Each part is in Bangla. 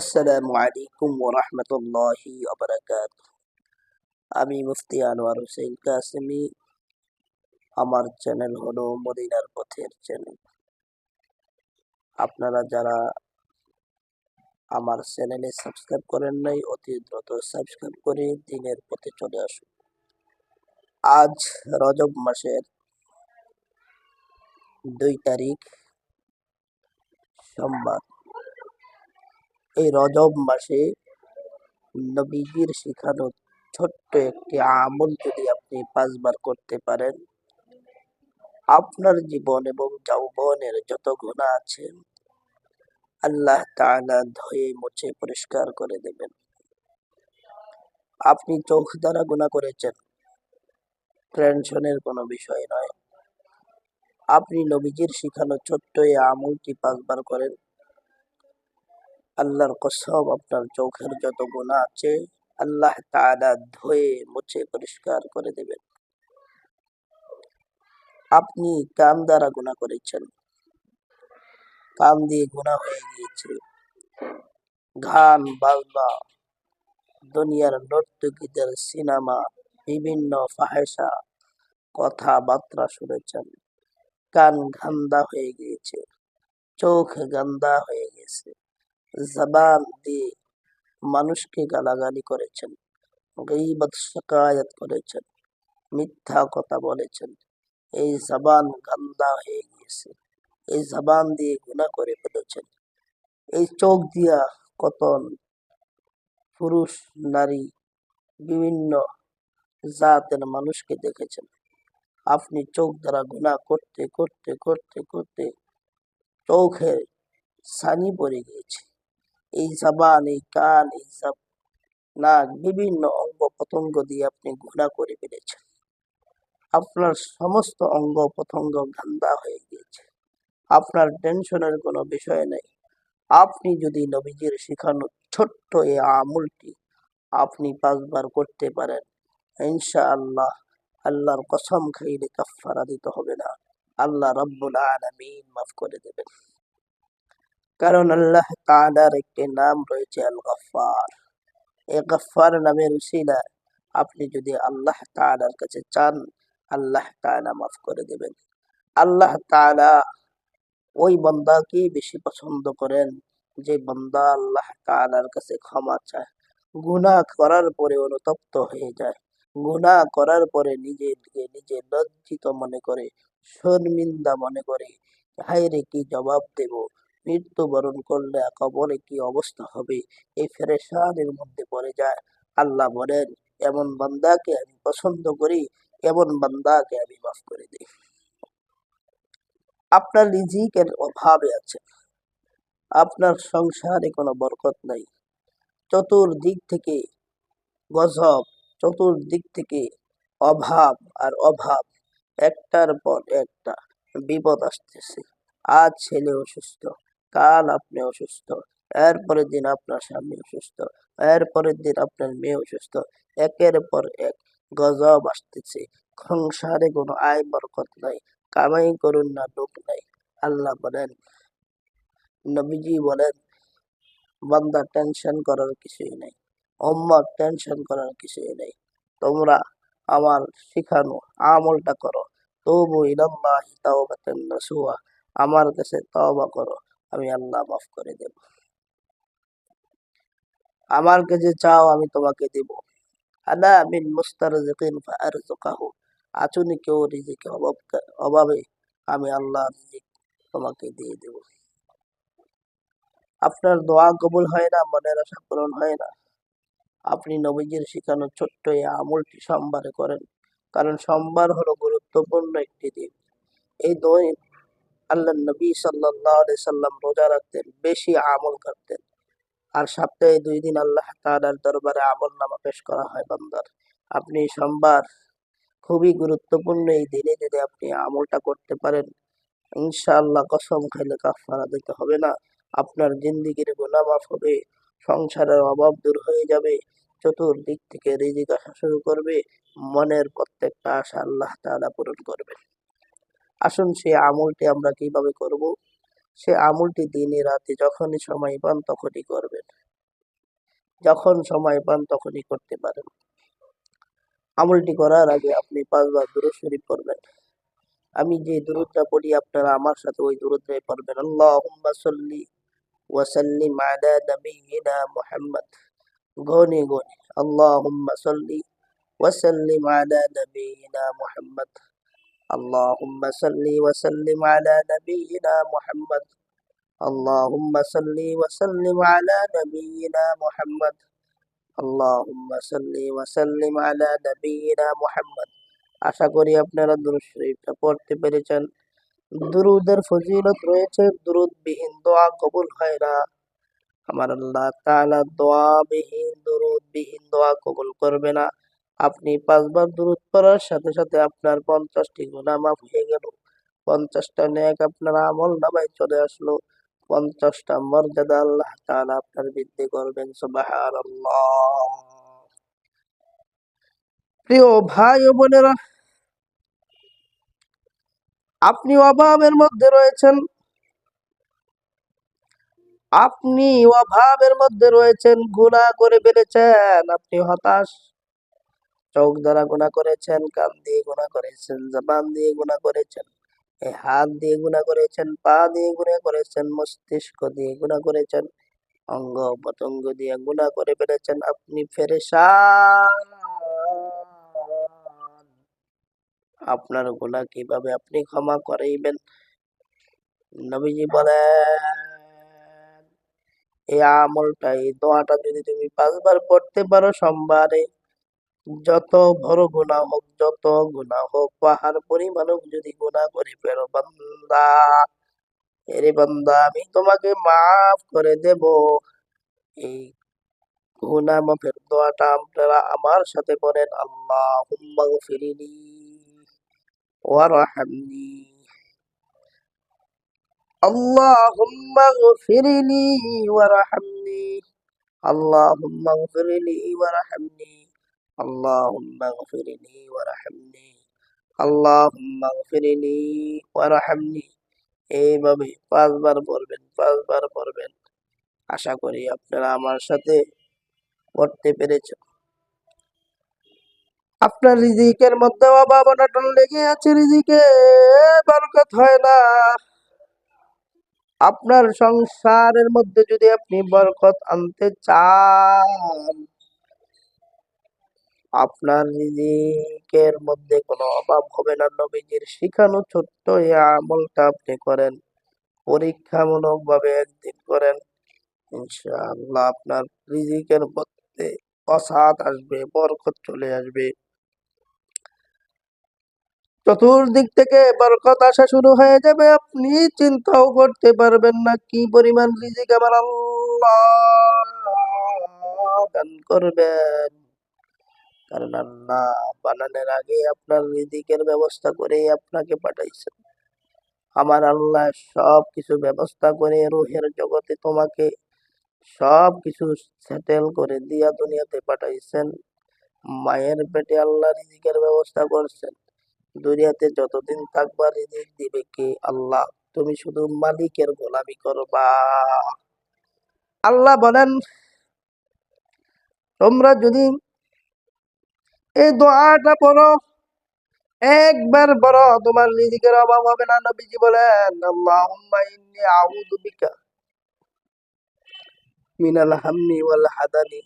আসসালামু আলাইকুম ওয়া রাহমাতুল্লাহি ওয়া বারাকাতুহু আমি মুফতি আনোয়ার হোসেন কাসেমি। আমার চ্যানেল হলো মদিনার পথের চ্যানেল। আপনারা যারা আমার চ্যানেলে সাবস্ক্রাইব করেন নাই, অতি দ্রুত সাবস্ক্রাইব করে দিনের পথে চলে আসুন। আজ রজব মাসের দুই তারিখ, সোমবার। এই রজব মাসে নবীজির শিখানো ছোট্ট একটি আমল যদি আপনি পাঁচবার করতে পারেন, আপনার জীবন এবং যৌবনের যত গুণা আছে, আল্লাহ তাআলা ধুয়ে মুছে পরিষ্কার করে দেবেন। আপনি চোখ দ্বারা গুণা করেছেন, টেনশনের কোনো বিষয় নয়। আপনি নবীজির শিখানো ছোট্ট এই আমলটি পাঁচবার করেন আল্লাহর কসম, আপনার চোখের যত গুণা আছে, আল্লাহ তাআলা ধুয়ে, মুছে, পরিষ্কার করে দেবেন। আপনি কান দ্বারা গুণা করেছেন। কান দিয়ে গুণা হয়ে গিয়েছে। গান বাজনা, দুনিয়ার নর্তকীদের সিনেমা, বিভিন্ন ফাহেসা কথাবার্তা শুনেছেন। কান গান্দা হয়ে গিয়েছে। চোখ গান্দা হয়ে গেছে। জবান দিয়ে মানুষকে গালাগালি করেছেন গীবত শিকায়ত করেছেন, মিথ্যা কথা বলেছেন। এই জবান গান্দা হয়ে গিয়েছে। এই জবান দিয়ে গুণা করে ফেলেছেন। এই চোখ দিয়া কত পুরুষ, নারী, বিভিন্ন জাতের মানুষকে দেখেছেন। আপনি চোখ দ্বারা গুণা করতে করতে করতে করতে চোখে ছানি পড়ে গিয়েছে। এই জবান এই কান, এই সব নাক বিভিন্ন অঙ্গ প্রত্যঙ্গ দিয়ে আপনি গুণা করে ফেলেছেন আপনার সমস্ত অঙ্গ প্রত্যঙ্গ গান্দা হয়ে গিয়েছে। আপনার টেনশনের কোনো বিষয় নেই। আপনি যদি নবীজির শিখানো ছোট্ট এই আমলটি আপনি পাঁচবার করতে পারেন, ইনশাআল্লাহ আল্লাহর কসম খাইলে কাফারা দিতে হবে না। আল্লাহ রব্বুল আলামিন মাফ করে দেবেন। কারণ আল্লাহ তাআলার একটি নাম রয়েছে আল গফফার এই গফফার নামের উসিলায় আপনি যদি আল্লাহ তাআলার কাছে চান, আল্লাহ তাআলা মাফ করে দেবেন। আল্লাহ তাআলা ওই বান্দাকে বেশি পছন্দ করেন, যে বন্দা আল্লাহ তাআলার কাছে ক্ষমা চায়। গুনাহ করার পরে অনুতপ্ত হয়ে যায়। গুনাহ করার পরে নিজেকে নিজে লজ্জিত মনে করে, শর্মিন্দা মনে করে, হায়রে কি জবাব দেব? মৃত্যুবরণ করলে কবরে কি অবস্থা হবে? এই ফেরেশানের মধ্যে পড়ে যায়। আল্লাহ বলেন, এমন বান্দাকে আমি পছন্দ করি, এমন বান্দাকে আমি মাফ করে দিই। আপনার রিজিকের অভাবে আছে। আপনার সংসারে কোনো বরকত নাই। চতুর্দিক থেকে গজব, চতুর্দিক থেকে অভাব আর অভাব, একটার পর একটা বিপদ আসতেছে। আজ ছেলে অসুস্থ। কাল আপনি অসুস্থ, এরপরের দিন আপনার স্বামী অসুস্থ, এরপরের দিন আপনার মেয়ে অসুস্থ, একের পর এক গজব আসতেছে। সংসারে কোনো আয় বরকত নাই, কামাই করুন না লোক নাই। আল্লাহ বলেন, নবীজি বলেন, বান্দা টেনশন করার কিছুই নেই অম্মা টেনশন করার কিছুই নেই। তোমরা আমার শিখানো আমলটা করো। তবু ইলাল্লাহি তাওবাতান নাসুহা আমার কাছে তওবা করো। আমি আল্লাহ মাফ করে দেব। আমার কাছে চাও আমি তোমাকে দেব। আলা মিন ফাআরযুকাহু। আচুনি কেউ রিজিকে অভাব আমি আল্লাহ রিজিক তোমাকে দিয়ে দেব। আপনার দোয়া কবুল হয় না, মনের আশা পূরণ হয় না। আপনি নবীজির শিখানো ছোট্ট এই আমলটি সোমবারে করেন। কারণ সোমবার হলো গুরুত্বপূর্ণ একটি দিন। এই দিন আল্লাহ নবী আলাইহি সাল্লাম রোজা রাখতেন, বেশি আমল করতেন। আর সপ্তাহে দুই দিন আল্লাহ তাআলার দরবারে আমল নামা পেশ করা হয় বান্দার। আপনি সোমবার খুবই গুরুত্বপূর্ণ এই দিনে যদি আপনি আমলটা করতে পারেন, ইনশাআল্লাহ কসম খাইলে কাফারা দিতে হবে না। আপনার জিন্দিগির গুনাহ মাফ হবে, সংসারের অভাব দূর হয়ে যাবে, চতুর্দিক থেকে রিজিক আসা শুরু করবে, মনের প্রত্যেকটা আশা আল্লাহ তাআলা পূরণ করবেন। আসুন সে আমলটি আমরা কীভাবে করব? সে আমলটি দিনে রাতে যখনই সময় পান তখনই করবেন। যখন সময় পান তখনই করতে পারেন। আমলটি করার আগে আপনি পাঁচবার দুরূদ শরীফ পড়বেন। আমি যে দুরূদটা পড়ি আপনারা আমার সাথে ওই দুরূদটাই পড়বেন। আল্লাহুম্মা সাল্লি ওয়া সাল্লিম আলা নাবিয়িনা মুহাম্মদ। গনে গনে। আল্লাহুম্মা সাল্লি ওয়া সাল্লিম আলা সাল্লিম আলা নাবিয়িনা মুহাম্মদ আল্লাহুম্মা সাল্লি ওয়া সাল্লিম আলা নাবিয়িনা মুহাম্মদ আল্লাহুম্মা সাল্লি ওয়া সাল্লিম আলা নাবিয়িনা মুহাম্মদ আশা করি আপনারা দুরূদ শরীফটা পড়তে পেরেছেন। দুরুদের ফজিলত রয়েছে দুরুদ বিহীন দোয়া কবুল হয় না। আমার আল্লাহ তাআলা দোয়া বিহীন দুরুদ বিহীন দোয়া কবুল করবে না। আপনি পাঁচবার দুরুদ পড়ার সাথে সাথে আপনার পঞ্চাশটি গুনাহ মাফ হয়ে গেল। পঞ্চাশটা নেক আপনার আমল নামায় চলে আসলো। পঞ্চাশটা মর্যাদা আল্লাহ তাআলা আপনার বৃদ্ধি করবেন প্রিয় ভাই ও বোনেরা, আপনি অভাবের মধ্যে রয়েছেন। আপনি অভাবের মধ্যে রয়েছেন, গুনাহ করে ফেলেছেন। আপনি হতাশ চোখ দ্বারা গুনাহ করেছেন, কান দিয়ে গুনাহ করেছেন, জবান দিয়ে গুণা করেছেন এই হাত দিয়ে গুনাহ করেছেন, পা দিয়ে গুনাহ করেছেন, মস্তিষ্ক দিয়ে গুনাহ করেছেন, অঙ্গ পতঙ্গ দিয়ে গুনাহ করে ফেলেছেন। আপনি ফেরেশান। আপনার গুনাহ কীভাবে আপনি ক্ষমা করাইবেন? নবীজি বলেন, এই আমলটা, এই দোয়াটা যদি তুমি পাঁচবার পড়তে পারো, সোমবারে যত বড় গুনাহ হোক যত গুনাহ হোক পাহাড় পরিমাণ হোক যদি গুনাহ করে ফেলো বান্দা এরে বান্দা আমি তোমাকে মাফ করে দেব এই গুনাহ মাফের দোয়াটা আপনারা আমার সাথে পড়েন আল্লাহুম্মা গফিরলি ওয়ারহামনি اللهم اغفر لي وارحمني اللهم اغفر لي وارحمني اللهم اغفر لي وارحمني اللهم اغفر لي وارحمني এইভাবে পাঁচবার পড়বেন পাঁচবার পড়বেন আশা করি আপনারা আমার সাথে পড়তে পেরেছেন আপনার রিজিকের মধ্যে অভাব অনটন লেগে আছে রিজিকে বরকত হয় না আপনার সংসারের মধ্যে যদি আপনি বরকত আনতে চান আপনার রিজিকের মধ্যে কোনো অভাব হবে না। নবীজির শিখানো ছোট্ট এই আমলটা আপনি করেন পরীক্ষামূলক ভাবে একদিন করেন, ইনশাআল্লাহ আপনার রিজিকের মধ্যে অসাদ আসবে, বরকত চলে আসবে। চতুর্দিক থেকে বরকত আসা শুরু হয়ে যাবে, আপনি চিন্তাও করতে পারবেন না কি পরিমাণ রিজিক আমার আল্লাহ দান করবেন। কারণ আল্লাহ বানানোর আগে আপনার রিজিকের ব্যবস্থা করে আপনাকে পাঠাইছেন আমার আল্লাহ সব কিছু ব্যবস্থা করে রুহের জগতে তোমাকে সব কিছু সেটেল করে দিয়া দুনিয়াতে পাঠাইছেন। মায়ের পেটে আল্লাহ রিজিকের ব্যবস্থা করছেন। দুনিয়াতে যতদিন থাকবা রিজিক দিবে কে? আল্লাহ, তুমি শুধু মালিকের গোলামি করবা। আল্লাহ বলেন, তোমরা যদি এই দোয়াটা পড়ো। একবার বড় তোমার রিজিকের অভাব হবে না, নবীজি বলেন, আল্লাহুম্মা ইন্নী আউযু বিকা মিনাল হাম্মি ওয়াল হাদানি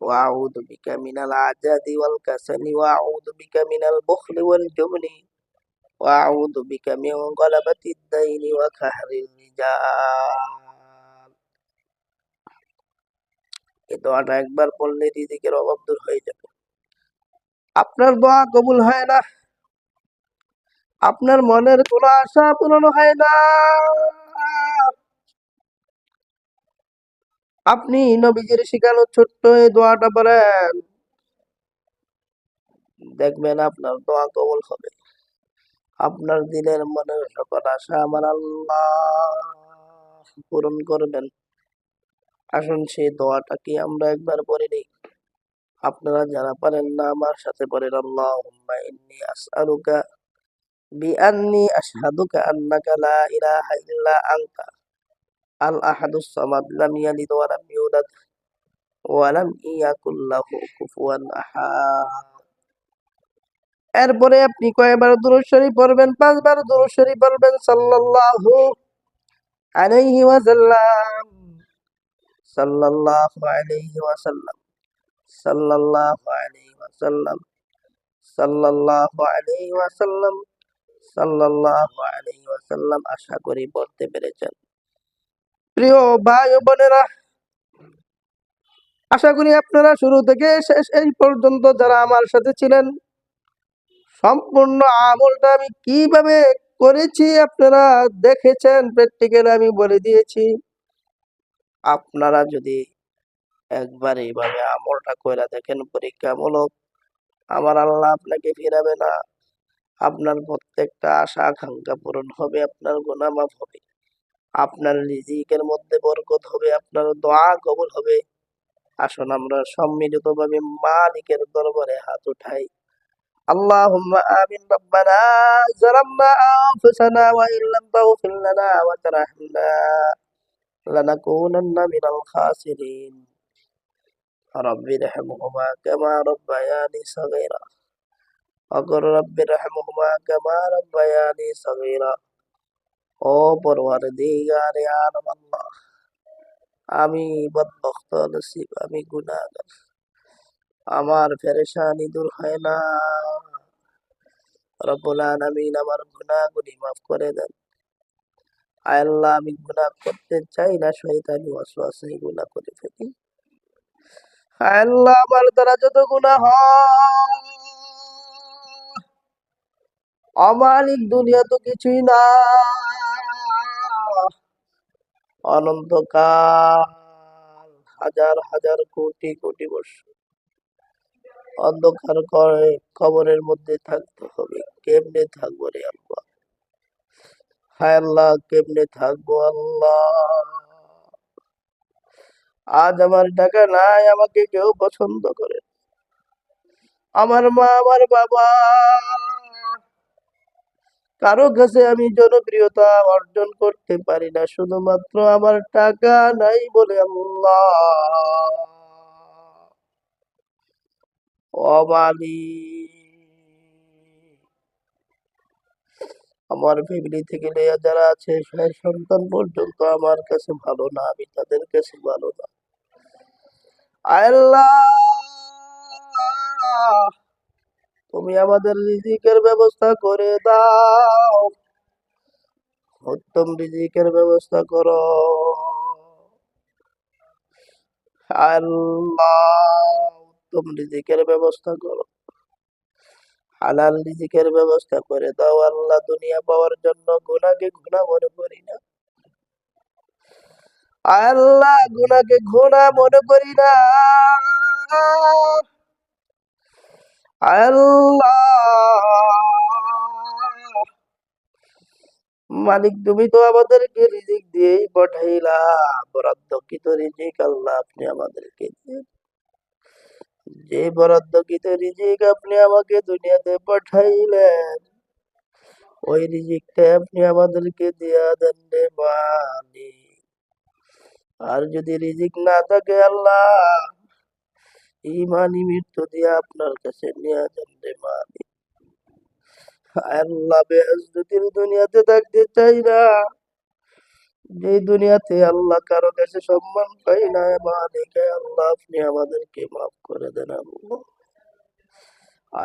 ওয়া আউযু বিকা মিনাল আজাদি ওয়াল কাসানি ওয়া আউযু বিকা মিনাল বুখলি ওয়াল জুবনি ওয়া আউযু বিকা মিন গলাবাতি দাইনি ওয়া কাহরিল রিজাল এই দোয়াটা একবার পড়লে রিজিকের অভাব দূর হয়ে যাবে। আপনার দোয়া কবুল হয় না। আপনার মনের কোনো আশা পূরণ হয় না। আপনি নবীজির শিখানো ছোট্ট এই দোয়াটা পড়েন। দেখবেন আপনার দোয়া কবল হবে। আপনার দিলের মনের সকল আশা আমার আল্লাহ পূরণ করবেন। আসুন সেই দোয়াটা কি আমরা একবার পড়ে নিই? আপনারা যারা পারেন না, আমার সাথে পড়েন আল্লাহুম্মা এরপরে আপনি কয়বার দুরূদ পড়বেন? পাঁচবার দুরূদ শরীফ পড়বেন সাল্লাল্লাহু আলাইহি ওয়াসাল্লাম। সাল্লাল্লাহু আলাইহি ওয়াসাল্লাম, সাল্লাল্লাহু আলাইহি ওয়াসাল্লাম, সাল্লাল্লাহু আলাইহি ওয়াসাল্লাম আশা করি পড়তে পেরেছেন। প্রিয় ভাই বোনেরা, আশা করি আপনারা শুরু থেকে শেষ এই পর্যন্ত যারা আমার সাথে ছিলেন, সম্পূর্ণ আমলটা আমি কীভাবে করেছি আপনারা দেখেছেন প্র্যাকটিক্যাল আমি বলে দিয়েছি। আপনারা যদি একবার এইভাবে আমলটা করে দেখেন পরীক্ষামূলক আমার আল্লাহ আপনাকে ফিরাবে না আপনার প্রত্যেকটা আশা আকাঙ্ক্ষা পূরণ হবে আপনার গুনাহ মাফ হবে আপনার রিজিকের মধ্যে বরকত হবে আপনার দোয়া কবুল হবে আসুন আমরা সম্মিলিতভাবে মালিকের দরবারে হাত উঠাই اللهم آمين ربنا ظلمنا أنفسنا وإن لم تغفر لنا وترحمنا لنكونن من الخاسرين رب ارحمهما كما ربياني صغيرا وقل رب ارحمهما كما ربياني صغيرا ও পরওয়ারদিগার আলম আল্লাহ আমি বদবখত নসিব আমি গুনাহগার আমার পেরেশানি দূর হয় না রব্বুল আলামিন আমার গুনাহগুলি মাফ করে দেন আয় আল্লাহ আমি গুনাহ করতে চাই না শয়তানি ওয়াসওয়াসায় গুনাহ করে ফেলি আয় আল্লাহ, আমার দ্বারা যত গুনাহ হয় অমালিক দুনিয়া তো কিছুই না। অনন্তকাল হাজার হাজার কোটি কোটি বছর অন্ধকার করে কবরের মধ্যে থাকতে হবে। কেমনে থাকব রে আল্লাহ? হায় আল্লাহ, কেমনে থাকব আল্লাহ? আজ আমার টাকা নাই, আমাকে কেউ পছন্দ করে। আমার মা, আমার বাবা, কারও কাছে আমি জনপ্রিয়তা অর্জন করতে পারি না, শুধুমাত্র আমার টাকা নাই বলে আল্লাহ। আমার ফ্যামিলি থেকে যারা আছে সন্তান পর্যন্ত আমার কাছে ভালো না, আমি তাদের কাছে ভালো না। আল্লাহ, তুমি আমাদের রিজিকের ব্যবস্থা করে দাও। উত্তম রিজিকের ব্যবস্থা করো। আল্লাহ, উত্তম রিজিকের ব্যবস্থা করো। হালাল রিজিকের ব্যবস্থা করে দাও। আল্লাহ, দুনিয়া পাওয়ার জন্য গুনাকে গুণা মনে করি না। আল্লাহ গুনাকে গুণা মনে করি না। মালিক, তুমি তো আমাদেরকে রিজিক দিয়েই পাঠাইলা। বরাদ্দকৃত রিজিক আল্লাহ আপনি আমাদেরকে যে বরাদ্দকৃত রিজিক আপনি আমাকে দুনিয়াতে পাঠাইলেন, ওই রিজিকটা আপনি আমাদেরকে দিয়া দেন রে মালিক। আর যদি রিজিক না থাকে, আল্লাহ ইমানি মৃত্যু দিয়ে আপনার কাছে নিয়ে যান রে মালিক। আল্লাহ বেহজতির দুনিয়াতে থাকতে চাই না যে দুনিয়াতে আল্লাহ কারও কাছে সম্মান পাই না মালিক আল্লাহ, আপনি আমাদেরকে মাফ করে দেন আল্লাহ।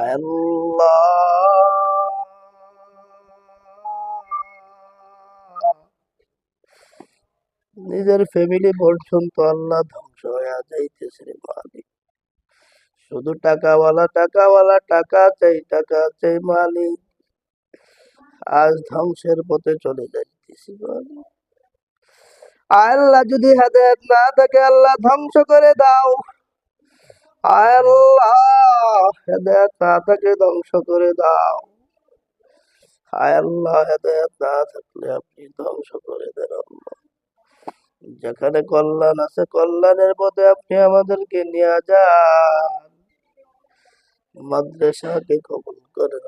আল্লাহ নিজের ফ্যামিলি পর্যন্ত আল্লাহ ধ্বংস হয়ে যাইতেছে রে মালিক। শুধু টাকাওয়ালা টাকাওয়ালা, টাকা চাই টাকা চাই মালিক। আজ ধ্বংসের পথে চলে যাইতেছি মালিক। আল্লাহ যদি হেদায়ত না থাকে, আল্লাহ ধ্বংস করে দাও। আল্লাহ, হেদায়ত না থাকে ধ্বংস করে দাও। আল্লাহ, হেদায়ত না থাকলে আপনি ধ্বংস করে দেন আল্লাহ। যেখানে কল্যাণ আছে, কল্যাণের পথে আপনি আমাদেরকে নিয়ে যান। মাদ্রাসাকে কবুল করেন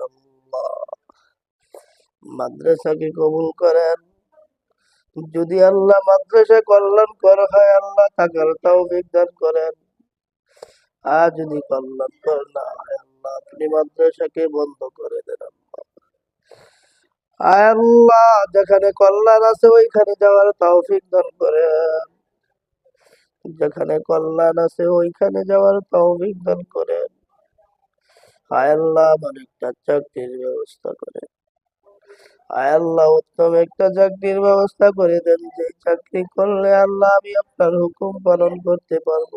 মাদ্রাসাকে কবুল করেন। যদি আল্লাহ মাদ্রাসা কল্যাণ করা হয়, আল্লাহ থাকার তাও বিজ্ঞান করেন। আর যদি কল্যাণ কর না হয়, আল্লাহ আপনি মাদ্রাসাকে বন্ধ করে দেন আল্লাহ। আয় আল্লাহ, যেখানে কল্যাণ আছে ওইখানে যাওয়ার তৌফিক দান করেন। যেখানে কল্যাণ আছে ওইখানে যাওয়ার তৌফিক দান আয় আল্লাহ একটা চাকরির ব্যবস্থা করে আয় আল্লাহ, উত্তম একটা চাকরির ব্যবস্থা করে দেন। যে চাকরি করলে আল্লাহ আমি আপনার হুকুম পালন করতে পারব।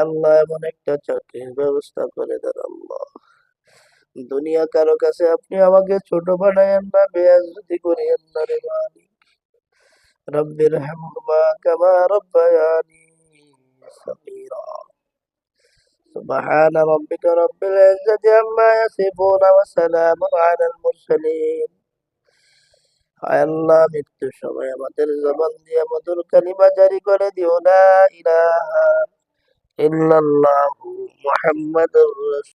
আল্লাহ, এমন একটা চাকরির ব্যবস্থা করে দেন আল্লাহ। দুনিয়া কারো কাছে আপনি আমাকে ছোট বানায়েন না বেয়াজতি করিয়েন না রে মালিক রব্বির হামহুমা কামা রব্বায়ানি সগীরা سبحان ربك رب العزة عما يصفون وسلام على المرسلين হায় আল্লাহ মৃত্যুর সময় আমাদের জবান দিয়ে মধুর কালিমা জারি করে দিও না ইলাহা ইল্লাল্লাহু মুহাম্মাদুর রাসূল